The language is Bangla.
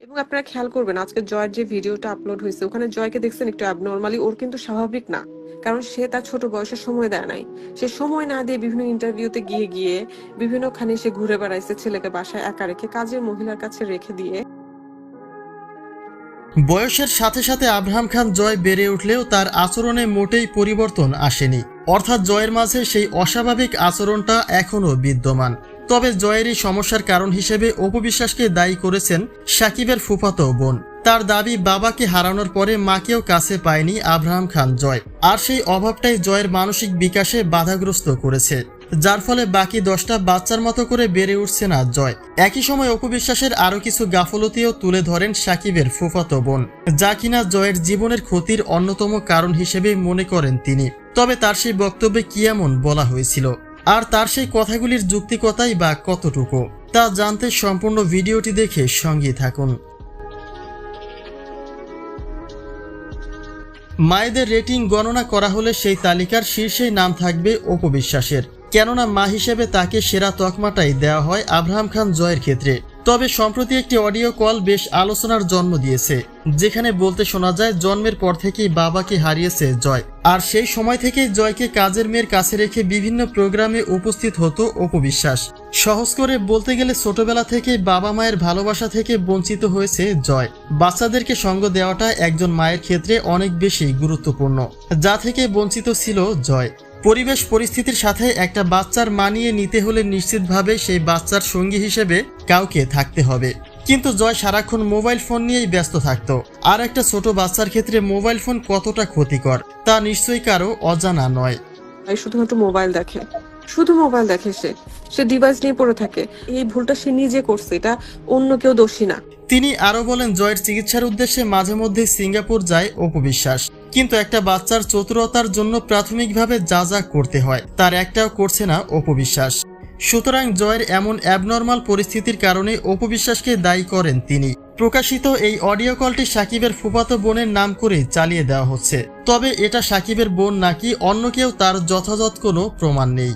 এবং আপনারা খেয়াল করবেন, আজকে জয়ের যে ভিডিওটা আপলোড হয়েছে, ওখানে জয়কে দেখছেন একটু অ্যাবনর্মালি ওর কিন্তু স্বাভাবিক না। কারণ সে তার ছোট বয়সে সময় দেয় নাই। সে সময় না দিয়ে বিভিন্ন ইন্টারভিউতে গিয়ে গিয়ে বিভিন্ন বিভিন্নখানে সে ঘুরে বেড়াইছে ছেলেকে বাসায় একা রেখে, কাজের মহিলার কাছে রেখে দিয়ে। বয়সের সাথে সাথে আব্রাহাম খান জয় বেড়ে উঠলেও তার আচরণে মোটেই পরিবর্তন আসেনি। অর্থাৎ জয়ের মাঝে সেই অস্বাভাবিক আচরণটা এখনও বিদ্যমান। তবে জয়ের এই সমস্যার কারণ হিসেবে অপবিশ্বাসকে দায়ী করেছেন সাকিবের ফুফাতো বোন। তার দাবি, বাবাকে হারানোর পরে মাকেও কাছে পায়নি আব্রাহাম খান জয়। আর সেই অভাবটাই জয়ের মানসিক বিকাশে বাধাগ্রস্ত করেছে। যার ফলে বাকি দশটা বাচ্চার মতো করে বেড়ে উঠছে না জয়। একই সময় অপবিশ্বাসের আরও কিছু গাফলতিও তুলে ধরেন সাকিবের ফুফাতো বোন, যা কিনা জয়ের জীবনের ক্ষতির অন্যতম কারণ হিসেবে মনে করেন তিনি। তবে তার সেই বক্তব্যে কি এমন বলা হয়েছিল? আর তার সেই কথাগুলির যুক্তিকতাই বা কতটুকু, তা জানতে সম্পূর্ণ ভিডিওটি দেখে সঙ্গে থাকুন। মায়েদের রেটিং গণনা করা হলে সেই তালিকার শীর্ষেই নাম থাকবে অপবিশ্বাসের। কেননা মা হিসেবে তাকে সেরা তকমাটাই দেওয়া হয় আব্রাহাম খান জয়ের ক্ষেত্রে। তবে সম্প্রতি একটি অডিও কল বেশ আলোচনার জন্ম দিয়েছে, যেখানে বলতে শোনা যায়, জন্মের পর থেকেই বাবাকে হারিয়েছে জয়। আর সেই সময় থেকেই জয়কে কাজের মেয়ের কাছে রেখে বিভিন্ন প্রোগ্রামে উপস্থিত হতো অপবিশ্বাস সহজ করে বলতে গেলে ছোটবেলা থেকে বাবা মায়ের ভালোবাসা থেকে বঞ্চিত হয়েছে জয়। বাচ্চাদেরকে সঙ্গ দেওয়াটা একজন মায়ের ক্ষেত্রে অনেক বেশি গুরুত্বপূর্ণ, যা থেকে বঞ্চিত ছিল জয়। পরিবেশ পরিস্থিতির সাথে একটা বাচ্চার মানিয়ে নিতে হলে নিশ্চিতভাবে সেই বাচ্চার সঙ্গী হিসেবে কাউকে থাকতে হবে। কিন্তু জয় সারাক্ষণ মোবাইল ফোন নিয়েই ব্যস্ত থাকতো। আর একটা ছোট বাচ্চার ক্ষেত্রে মোবাইল ফোন কতটা ক্ষতিকর তা নিশ্চয়ই কারও অজানা নয়। শুধুমাত্র মোবাইল দেখে। শুধু মোবাইল দেখে সে। সে ডিভাইস নিয়ে পড়ে থাকে। এই ভুলটা সে নিজে করছে। এটা অন্য কেউ দোষী না। তিনি আরও বলেন জয়ের চিকিৎসার উদ্দেশ্যে মাঝে মধ্যে সিঙ্গাপুর যায় অপবিশ্বাস। কিন্তু একটা বাচ্চার চতুরতার জন্য প্রাথমিকভাবে যা যা করতে হয় তার একটাও করছে না অপবিশ্বাস। সুতরাং জয়ের এমন অ্যাবনর্মাল পরিস্থিতির কারণে অপবিশ্বাসকে দায়ী করেন তিনি। প্রকাশিত এই অডিও কলটি সাকিবের ফুফাতো বোনের নাম করে চালিয়ে দেওয়া হচ্ছে। তবে এটা সাকিবের বোন নাকি অন্য কেউ তার যথাযথ কোনো প্রমাণ নেই।